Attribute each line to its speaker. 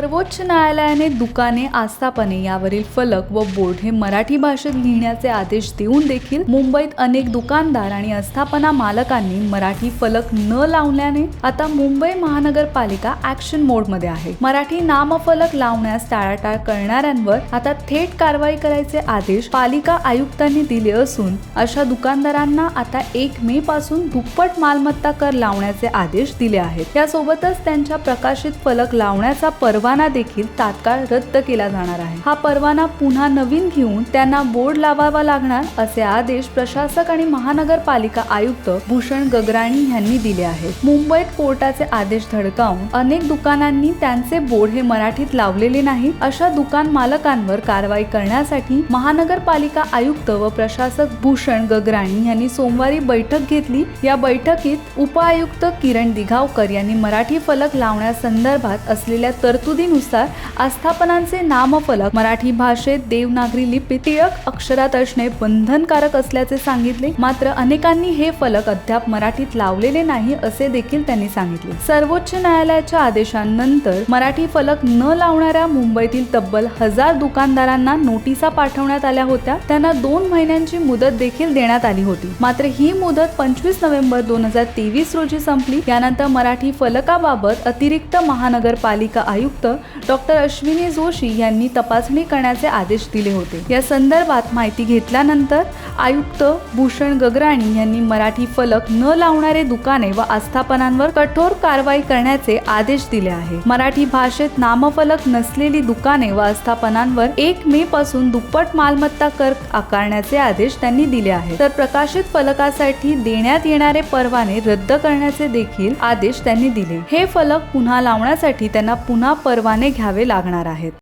Speaker 1: सर्वोच्च न्यायालयाने दुकाने आस्थापने यावरील फलक व बोर्ड हे मराठी भाषेत लिहिण्याचे आदेश देऊन देखील मुंबईत अनेक दुकानदार आणि आस्थापना मालकांनी मराठी फलक न लावल्याने आता मुंबई महानगरपालिका ऍक्शन मोडमध्ये आहे. मराठी नामफलक लावण्यास टाळाटाळ करणाऱ्यांवर आता थेट कारवाई करायचे आदेश पालिका आयुक्तांनी दिले असून अशा दुकानदारांना आता एक मे पासून दुप्पट मालमत्ता कर लावण्याचे आदेश दिले आहेत. यासोबतच त्यांच्या प्रकाशित फलक लावण्याचा परवाना देखील तात्काळ रद्द केला जाणार आहे. हा परवाना पुन्हा नवीन घेऊन त्यांना बोर्ड लावावा लागणार असे आदेश प्रशासक आणि महानगरपालिका आयुक्त भूषण गगराणी यांनी दिले आहेत. मुंबईत कोर्टाचे आदेश धडकावून अनेक दुकानांनी त्यांचे बोर्ड हे मराठीत लावलेले नाही अशा दुकान मालकांवर कारवाई करण्यासाठी महानगरपालिका आयुक्त व प्रशासक भूषण गगराणी यांनी सोमवारी बैठक घेतली. या बैठकीत उपआयुक्त किरण दिघावकर यांनी मराठी फलक लावण्यासंदर्भात असलेल्या तरतुदीनुसार आस्थापनांचे नामफलक मराठी भाषेत देवनागरी लिपीत टिळक अक्षरात असणे बंधनकारक असल्याचे सांगितले. मात्र अनेकांनी हे फलक अद्याप मराठीत लावलेले नाही असे देखील त्यांनी सांगितले. सर्वोच्च न्यायालयाच्या आदेशानंतर मराठी फलक न लावणाऱ्या मुंबईतील तब्बल हजार दुकानदारांना नोटिसा पाठवण्यात आल्या होत्या. त्यांना दोन महिन्यांची मुदत देखील देण्यात आली होती. मात्र ही मुदत पंचवीस नोव्हेंबर दोन हजार तेवीस रोजी संपली. यानंतर मराठी फलकाबाबत अतिरिक्त महानगरपालिका आयुक्त आयुक्त डॉक्टर अश्विनी जोशी यांनी तपासणी करण्याचे आदेश दिले होते. या संदर्भात माहिती घेतल्यानंतर आयुक्त भूषण गगराणी यांनी मराठी फलक न लावणारे दुकाने व आस्थापनांवर कठोर कारवाई करण्याचे आदेश दिले आहे. मराठी भाषेत नामफलक नसलेली दुकाने व आस्थापनांवर एक मे पासून दुप्पट मालमत्ता कर आकारण्याचे आदेश त्यांनी दिले आहेत. तर प्रकाशित फलकासाठी देण्यात येणारे परवाने रद्द करण्याचे देखील आदेश त्यांनी दिले. हे फलक पुन्हा लावण्यासाठी त्यांना पुन्हा परवाने घ्यावे लागणार आहेत.